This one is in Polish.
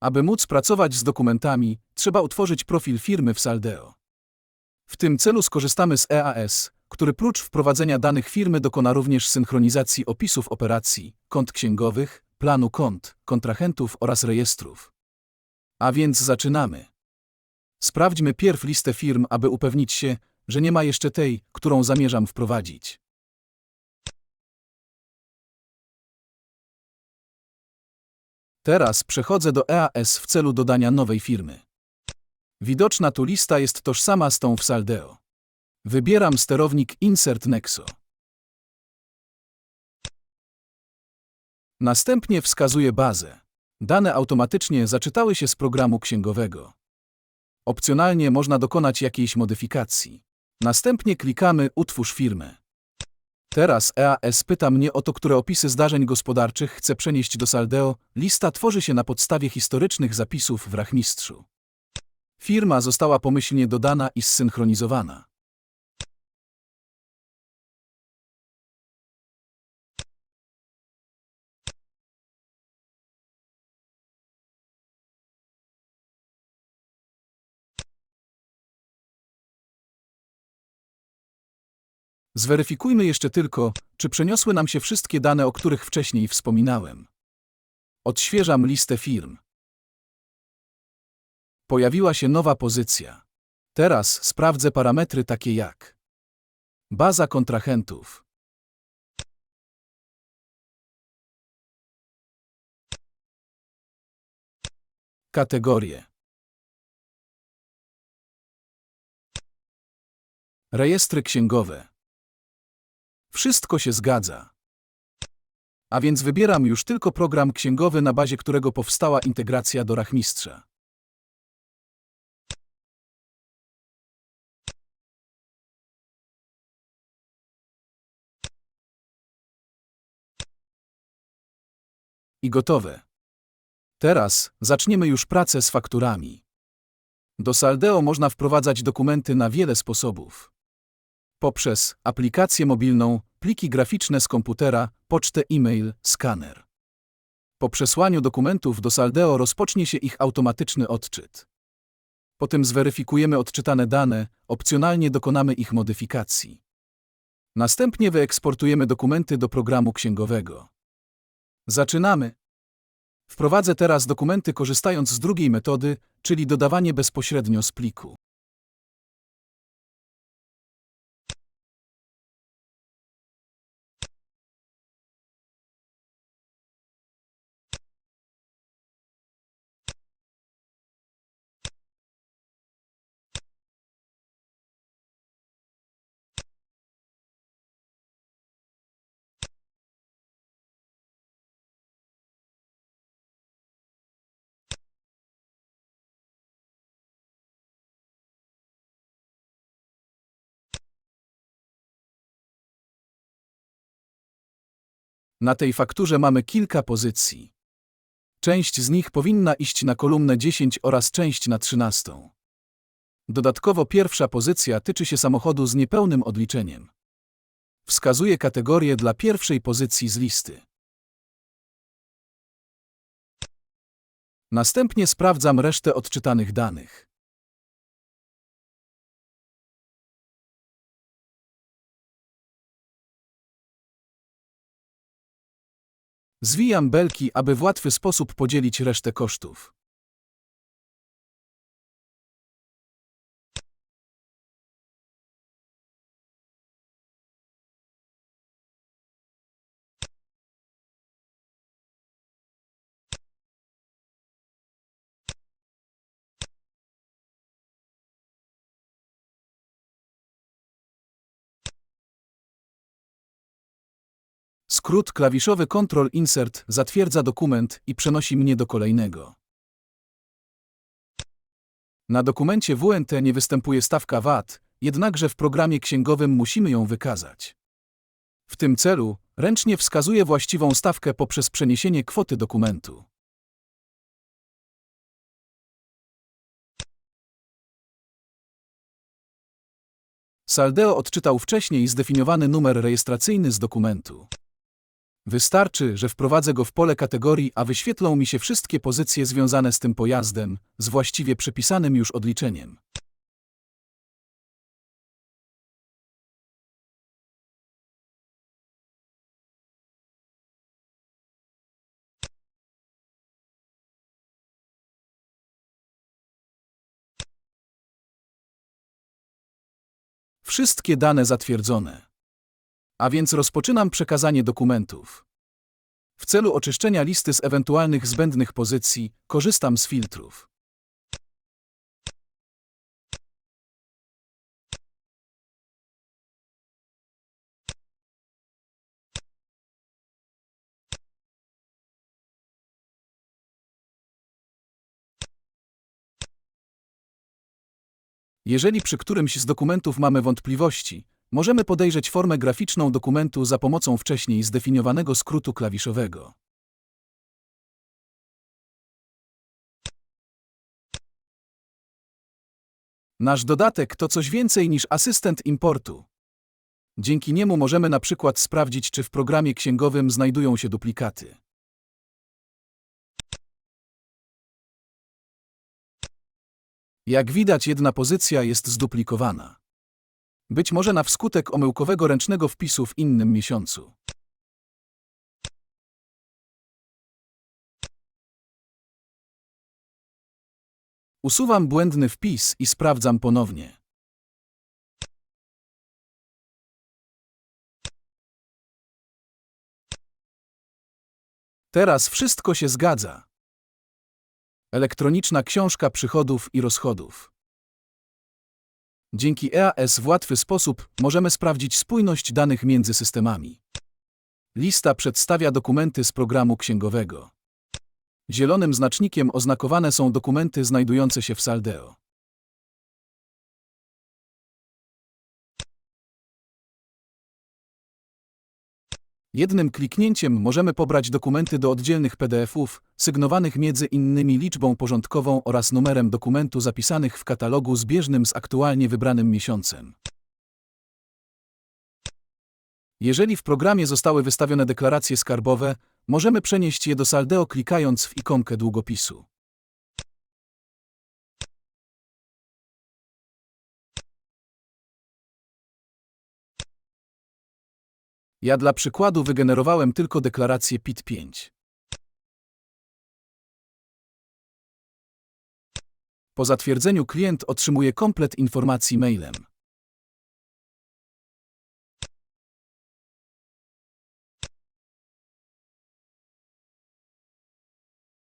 Aby móc pracować z dokumentami, trzeba utworzyć profil firmy w Saldeo. W tym celu skorzystamy z EAS, który prócz wprowadzenia danych firmy dokona również synchronizacji opisów operacji, kont księgowych, planu kont, kontrahentów oraz rejestrów. A więc zaczynamy. Sprawdźmy pierw listę firm, aby upewnić się, że nie ma jeszcze tej, którą zamierzam wprowadzić. Teraz przechodzę do EAS w celu dodania nowej firmy. Widoczna tu lista jest tożsama z tą w Saldeo. Wybieram sterownik Insert Nexo. Następnie wskazuję bazę. Dane automatycznie zaczytały się z programu księgowego. Opcjonalnie można dokonać jakiejś modyfikacji. Następnie klikamy Utwórz firmę. Teraz EAS pyta mnie o to, które opisy zdarzeń gospodarczych chcę przenieść do Saldeo. Lista tworzy się na podstawie historycznych zapisów w Rachmistrzu. Firma została pomyślnie dodana i zsynchronizowana. Zweryfikujmy jeszcze tylko, czy przeniosły nam się wszystkie dane, o których wcześniej wspominałem. Odświeżam listę firm. Pojawiła się nowa pozycja. Teraz sprawdzę parametry takie jak baza kontrahentów, kategorie, rejestry księgowe. Wszystko się zgadza. A więc wybieram już tylko program księgowy, na bazie którego powstała integracja do Rachmistrza. I gotowe. Teraz zaczniemy już pracę z fakturami. Do Saldeo można wprowadzać dokumenty na wiele sposobów. Poprzez aplikację mobilną, pliki graficzne z komputera, pocztę e-mail, skaner. Po przesłaniu dokumentów do Saldeo rozpocznie się ich automatyczny odczyt. Potem zweryfikujemy odczytane dane, opcjonalnie dokonamy ich modyfikacji. Następnie wyeksportujemy dokumenty do programu księgowego. Zaczynamy. Wprowadzę teraz dokumenty korzystając z drugiej metody, czyli dodawanie bezpośrednio z pliku. Na tej fakturze mamy kilka pozycji. Część z nich powinna iść na kolumnę 10 oraz część na 13. Dodatkowo pierwsza pozycja tyczy się samochodu z niepełnym odliczeniem. Wskazuję kategorię dla pierwszej pozycji z listy. Następnie sprawdzam resztę odczytanych danych. Zwijam belki, aby w łatwy sposób podzielić resztę kosztów. Skrót klawiszowy Ctrl Insert zatwierdza dokument i przenosi mnie do kolejnego. Na dokumencie WNT nie występuje stawka VAT, jednakże w programie księgowym musimy ją wykazać. W tym celu ręcznie wskazuję właściwą stawkę poprzez przeniesienie kwoty dokumentu. Saldeo odczytał wcześniej zdefiniowany numer rejestracyjny z dokumentu. Wystarczy, że wprowadzę go w pole kategorii, a wyświetlą mi się wszystkie pozycje związane z tym pojazdem, z właściwie przypisanym już odliczeniem. Wszystkie dane zatwierdzone. A więc rozpoczynam przekazanie dokumentów. W celu oczyszczenia listy z ewentualnych zbędnych pozycji korzystam z filtrów. Jeżeli przy którymś z dokumentów mamy wątpliwości, możemy podejrzeć formę graficzną dokumentu za pomocą wcześniej zdefiniowanego skrótu klawiszowego. Nasz dodatek to coś więcej niż asystent importu. Dzięki niemu możemy na przykład sprawdzić, czy w programie księgowym znajdują się duplikaty. Jak widać, jedna pozycja jest zduplikowana. Być może na wskutek omyłkowego ręcznego wpisu w innym miesiącu. Usuwam błędny wpis i sprawdzam ponownie. Teraz wszystko się zgadza. Elektroniczna książka przychodów i rozchodów. Dzięki EAS w łatwy sposób możemy sprawdzić spójność danych między systemami. Lista przedstawia dokumenty z programu księgowego. Zielonym znacznikiem oznakowane są dokumenty znajdujące się w Saldeo. Jednym kliknięciem możemy pobrać dokumenty do oddzielnych PDF-ów, sygnowanych między innymi liczbą porządkową oraz numerem dokumentu zapisanych w katalogu zbieżnym z aktualnie wybranym miesiącem. Jeżeli w programie zostały wystawione deklaracje skarbowe, możemy przenieść je do Saldeo klikając w ikonkę długopisu. Ja dla przykładu wygenerowałem tylko deklarację PIT-5. Po zatwierdzeniu klient otrzymuje komplet informacji mailem.